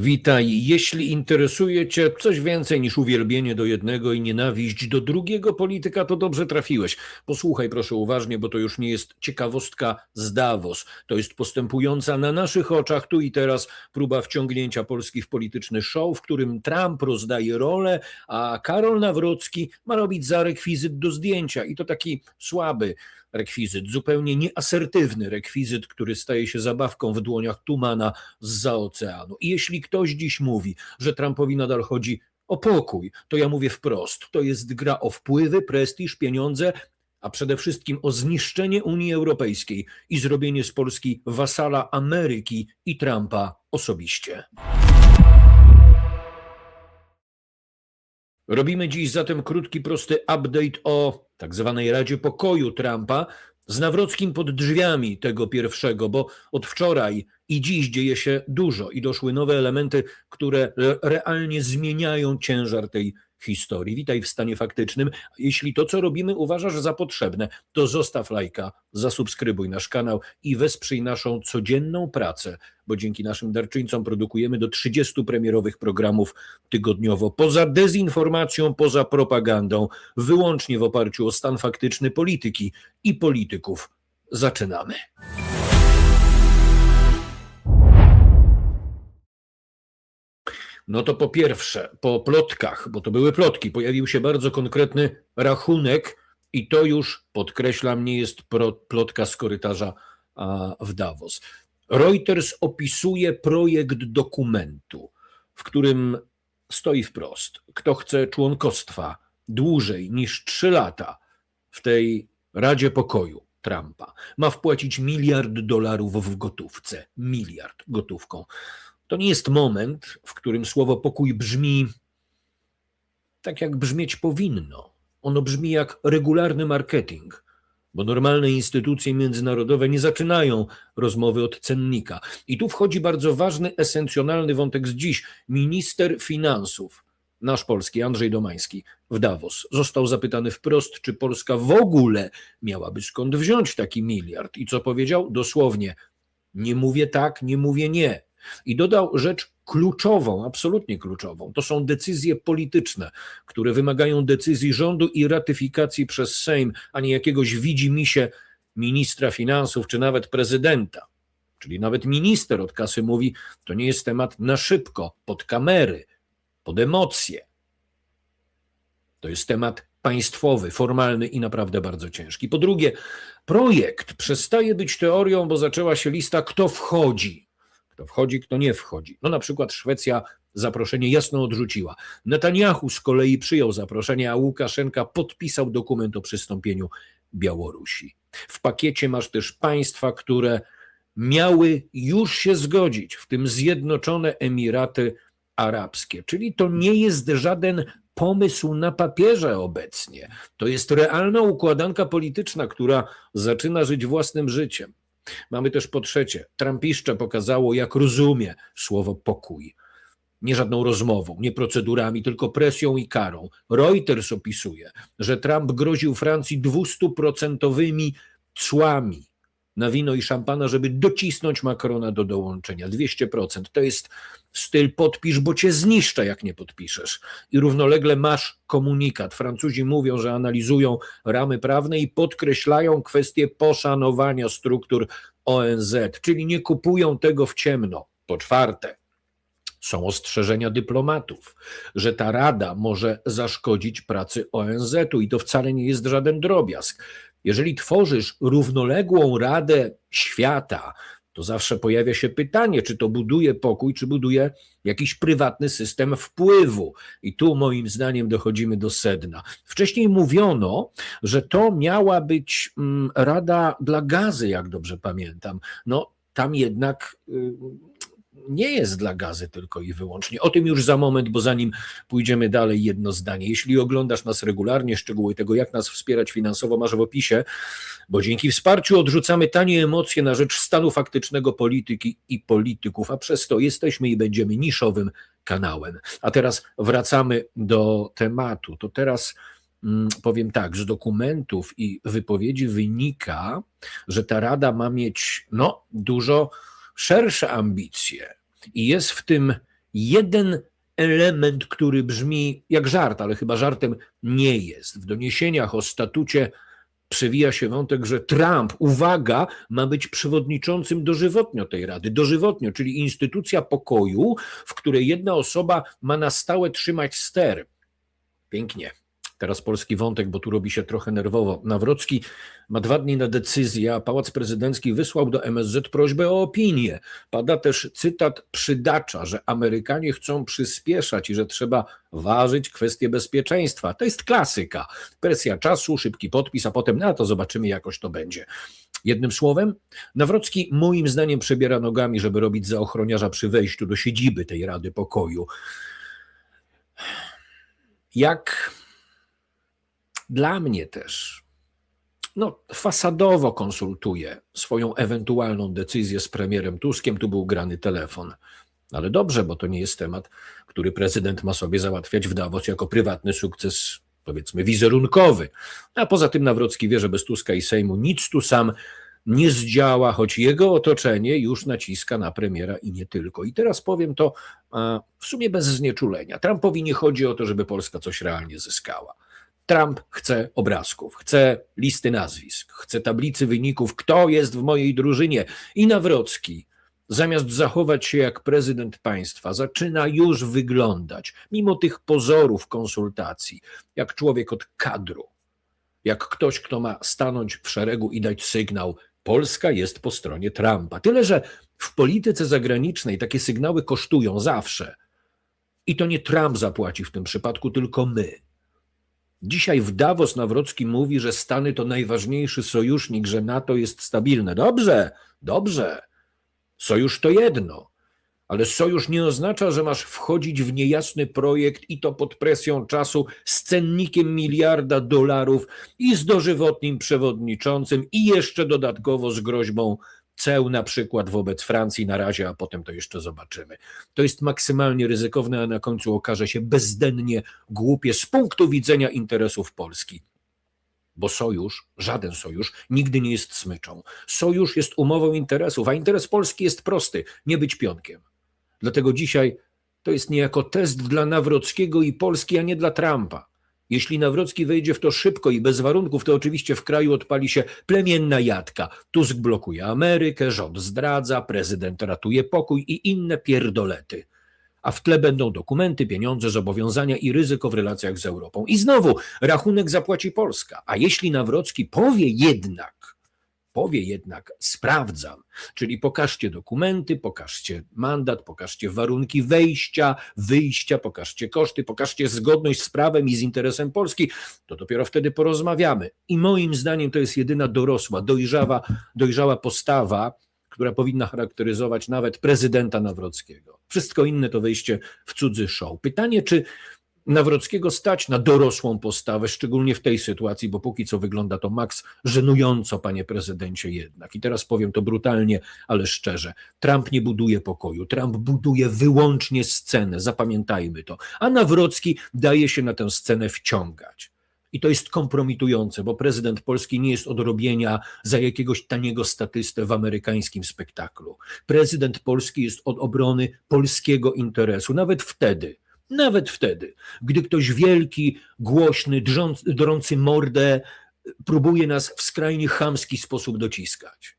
Witaj. Jeśli interesuje Cię coś więcej niż uwielbienie do jednego i nienawiść do drugiego polityka, to dobrze trafiłeś. Posłuchaj proszę uważnie, bo to już nie jest ciekawostka z Davos. To jest postępująca na naszych oczach tu i teraz próba wciągnięcia Polski w polityczny show, w którym Trump rozdaje rolę, a Karol Nawrocki ma robić za rekwizyt do zdjęcia. I to taki słaby rekwizyt, zupełnie nieasertywny rekwizyt, który staje się zabawką w dłoniach Tumana zza oceanu. I jeśli ktoś dziś mówi, że Trumpowi nadal chodzi o pokój, to ja mówię wprost. To jest gra o wpływy, prestiż, pieniądze, a przede wszystkim o zniszczenie Unii Europejskiej i zrobienie z Polski wasala Ameryki i Trumpa osobiście. Robimy dziś zatem krótki, prosty update o tak zwanej Radzie Pokoju Trumpa z Nawrockim pod drzwiami tego pierwszego, bo od wczoraj i dziś dzieje się dużo i doszły nowe elementy, które re- realnie zmieniają ciężar tej historii. Witaj w stanie faktycznym. Jeśli to, co robimy, uważasz za potrzebne, to zostaw lajka, zasubskrybuj nasz kanał i wesprzyj naszą codzienną pracę, bo dzięki naszym darczyńcom produkujemy do 30 premierowych programów tygodniowo. Poza dezinformacją, poza propagandą, wyłącznie w oparciu o stan faktyczny polityki i polityków. Zaczynamy. No to po pierwsze, po plotkach, bo to były plotki, pojawił się bardzo konkretny rachunek i to już, podkreślam, nie jest plotka z korytarza w Davos. Reuters opisuje projekt dokumentu, w którym stoi wprost, kto chce członkostwa dłużej niż trzy lata w tej Radzie Pokoju Trumpa, ma wpłacić miliard dolarów w gotówce. Miliard gotówką. To nie jest moment, w którym słowo pokój brzmi tak, jak brzmieć powinno. Ono brzmi jak regularny marketing, bo normalne instytucje międzynarodowe nie zaczynają rozmowy od cennika. I tu wchodzi bardzo ważny, esencjonalny wątek z dziś. Minister finansów, nasz polski, Andrzej Domański, w Davos, został zapytany wprost, czy Polska w ogóle miałaby skąd wziąć taki miliard. I co powiedział? Dosłownie, nie mówię tak, nie mówię nie. I dodał rzecz kluczową, absolutnie kluczową. To są decyzje polityczne, które wymagają decyzji rządu i ratyfikacji przez Sejm, a nie jakiegoś widzimisię ministra finansów czy nawet prezydenta. Czyli nawet minister od kasy mówi, to nie jest temat na szybko, pod kamery, pod emocje. To jest temat państwowy, formalny i naprawdę bardzo ciężki. Po drugie, projekt przestaje być teorią, bo zaczęła się lista, kto wchodzi kto wchodzi, kto nie wchodzi. No na przykład Szwecja zaproszenie jasno odrzuciła. Netanyahu z kolei przyjął zaproszenie, a Łukaszenka podpisał dokument o przystąpieniu Białorusi. W pakiecie masz też państwa, które miały już się zgodzić, w tym Zjednoczone Emiraty Arabskie. Czyli to nie jest żaden pomysł na papierze obecnie. To jest realna układanka polityczna, która zaczyna żyć własnym życiem. Mamy też po trzecie, Trumpiszcze pokazało, jak rozumie słowo pokój. Nie żadną rozmową, nie procedurami, tylko presją i karą. Reuters opisuje, że Trump groził Francji 200% cłami na wino i szampana, żeby docisnąć Macrona do dołączenia. 200%. To jest styl podpisz, bo cię zniszczę, jak nie podpiszesz. I równolegle masz komunikat. Francuzi mówią, że analizują ramy prawne i podkreślają kwestię poszanowania struktur ONZ, czyli nie kupują tego w ciemno. Po czwarte, są ostrzeżenia dyplomatów, że ta rada może zaszkodzić pracy ONZ-u i to wcale nie jest żaden drobiazg. Jeżeli tworzysz równoległą radę świata, to zawsze pojawia się pytanie, czy to buduje pokój, czy buduje jakiś prywatny system wpływu. I tu moim zdaniem dochodzimy do sedna. Wcześniej mówiono, że to miała być mm, rada dla gazy, jak dobrze pamiętam. No tam jednak y, nie jest dla gazy tylko i wyłącznie. O tym już za moment, bo zanim pójdziemy dalej, jedno zdanie. Jeśli oglądasz nas regularnie, szczegóły tego, jak nas wspierać finansowo, masz w opisie, bo dzięki wsparciu odrzucamy tanie emocje na rzecz stanu faktycznego polityki i polityków, a przez to jesteśmy i będziemy niszowym kanałem. A teraz wracamy do tematu. To teraz mm, powiem tak, z dokumentów i wypowiedzi wynika, że ta rada ma mieć no, dużo szersze ambicje i jest w tym jeden element, który brzmi jak żart, ale chyba żartem nie jest. W doniesieniach o statucie przewija się wątek, że Trump, uwaga, ma być przewodniczącym dożywotnio tej rady. Dożywotnio, czyli instytucja pokoju, w której jedna osoba ma na stałe trzymać ster. Pięknie. Teraz polski wątek, bo tu robi się trochę nerwowo. Nawrocki ma dwa dni na decyzję, a Pałac Prezydencki wysłał do MSZ prośbę o opinię. Pada też cytat przydacza, że Amerykanie chcą przyspieszać i że trzeba ważyć kwestie bezpieczeństwa. To jest klasyka. Presja czasu, szybki podpis, a potem na to zobaczymy, jakoś to będzie. Jednym słowem, Nawrocki moim zdaniem przebiera nogami, żeby robić za ochroniarza przy wejściu do siedziby tej Rady Pokoju. Jak dla mnie też, no, fasadowo konsultuje swoją ewentualną decyzję z premierem Tuskiem. Tu był grany telefon. Ale dobrze, bo to nie jest temat, który prezydent ma sobie załatwiać w Davos jako prywatny sukces, powiedzmy, wizerunkowy. A poza tym Nawrocki wie, że bez Tuska i Sejmu nic tu sam nie zdziała, choć jego otoczenie już naciska na premiera i nie tylko. I teraz powiem to a, w sumie bez znieczulenia. Trumpowi nie chodzi o to, żeby Polska coś realnie zyskała. Trump chce obrazków, chce listy nazwisk, chce tablicy wyników, kto jest w mojej drużynie. I Nawrocki, zamiast zachować się jak prezydent państwa, zaczyna już wyglądać, mimo tych pozorów konsultacji, jak człowiek od kadru, jak ktoś, kto ma stanąć w szeregu i dać sygnał: Polska jest po stronie Trumpa. Tyle, że w polityce zagranicznej takie sygnały kosztują zawsze. I to nie Trump zapłaci w tym przypadku, tylko my. Dzisiaj w Davos Nawrocki mówi, że Stany to najważniejszy sojusznik, że NATO jest stabilne. Dobrze, dobrze. Sojusz to jedno, ale sojusz nie oznacza, że masz wchodzić w niejasny projekt i to pod presją czasu z cennikiem miliarda dolarów i z dożywotnim przewodniczącym i jeszcze dodatkowo z groźbą ceł na przykład wobec Francji na razie, a potem to jeszcze zobaczymy. To jest maksymalnie ryzykowne, a na końcu okaże się bezdennie głupie z punktu widzenia interesów Polski. Bo sojusz, żaden sojusz, nigdy nie jest smyczą. Sojusz jest umową interesów, a interes Polski jest prosty nie być pionkiem. Dlatego dzisiaj to jest niejako test dla Nawrockiego i Polski, a nie dla Trumpa. Jeśli Nawrocki wejdzie w to szybko i bez warunków, to oczywiście w kraju odpali się plemienna jadka. Tusk blokuje Amerykę, rząd zdradza, prezydent ratuje pokój i inne pierdolety. A w tle będą dokumenty, pieniądze, zobowiązania i ryzyko w relacjach z Europą. I znowu rachunek zapłaci Polska. A jeśli Nawrocki powie jednak, powie jednak sprawdzam, czyli pokażcie dokumenty, pokażcie mandat, pokażcie warunki wejścia, wyjścia, pokażcie koszty, pokażcie zgodność z prawem i z interesem Polski, to dopiero wtedy porozmawiamy. I moim zdaniem to jest jedyna dorosła, dojrzała, dojrzała postawa, która powinna charakteryzować nawet prezydenta Nawrockiego. Wszystko inne to wejście w cudzy show. Pytanie, czy Nawrockiego stać na dorosłą postawę, szczególnie w tej sytuacji, bo póki co wygląda to maks żenująco, panie prezydencie, jednak. I teraz powiem to brutalnie, ale szczerze. Trump nie buduje pokoju, Trump buduje wyłącznie scenę, zapamiętajmy to. A Nawrocki daje się na tę scenę wciągać. I to jest kompromitujące, bo prezydent Polski nie jest od robienia za jakiegoś taniego statystę w amerykańskim spektaklu. Prezydent Polski jest od obrony polskiego interesu, nawet wtedy, nawet wtedy, gdy ktoś wielki, głośny, drżąc, drący mordę, próbuje nas w skrajnie chamski sposób dociskać.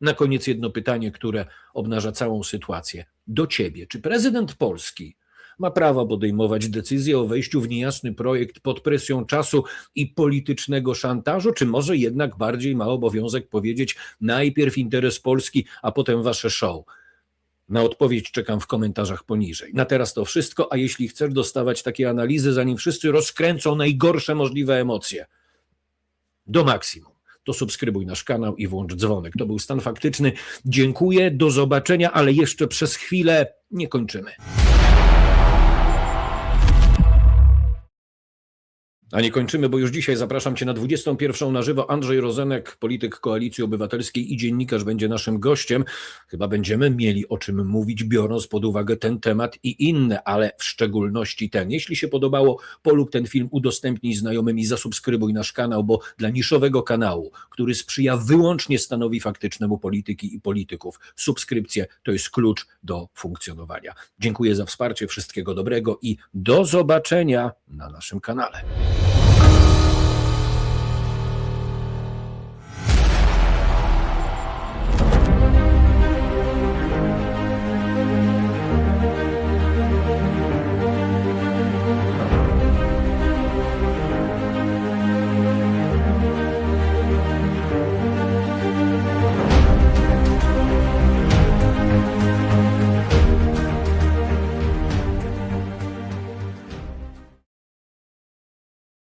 Na koniec jedno pytanie, które obnaża całą sytuację. Do ciebie, czy prezydent Polski ma prawo podejmować decyzję o wejściu w niejasny projekt pod presją czasu i politycznego szantażu, czy może jednak bardziej ma obowiązek powiedzieć najpierw interes Polski, a potem wasze show? Na odpowiedź czekam w komentarzach poniżej. Na teraz to wszystko, a jeśli chcesz dostawać takie analizy, zanim wszyscy rozkręcą najgorsze możliwe emocje, do maksimum, to subskrybuj nasz kanał i włącz dzwonek. To był stan faktyczny. Dziękuję, do zobaczenia, ale jeszcze przez chwilę nie kończymy. A nie kończymy, bo już dzisiaj zapraszam Cię na 21 na żywo. Andrzej Rozenek, polityk Koalicji Obywatelskiej i dziennikarz będzie naszym gościem. Chyba będziemy mieli o czym mówić, biorąc pod uwagę ten temat i inne, ale w szczególności ten. Jeśli się podobało, polub ten film, udostępnij znajomym i zasubskrybuj nasz kanał, bo dla niszowego kanału, który sprzyja wyłącznie stanowi faktycznemu polityki i polityków, subskrypcje to jest klucz do funkcjonowania. Dziękuję za wsparcie, wszystkiego dobrego i do zobaczenia na naszym kanale.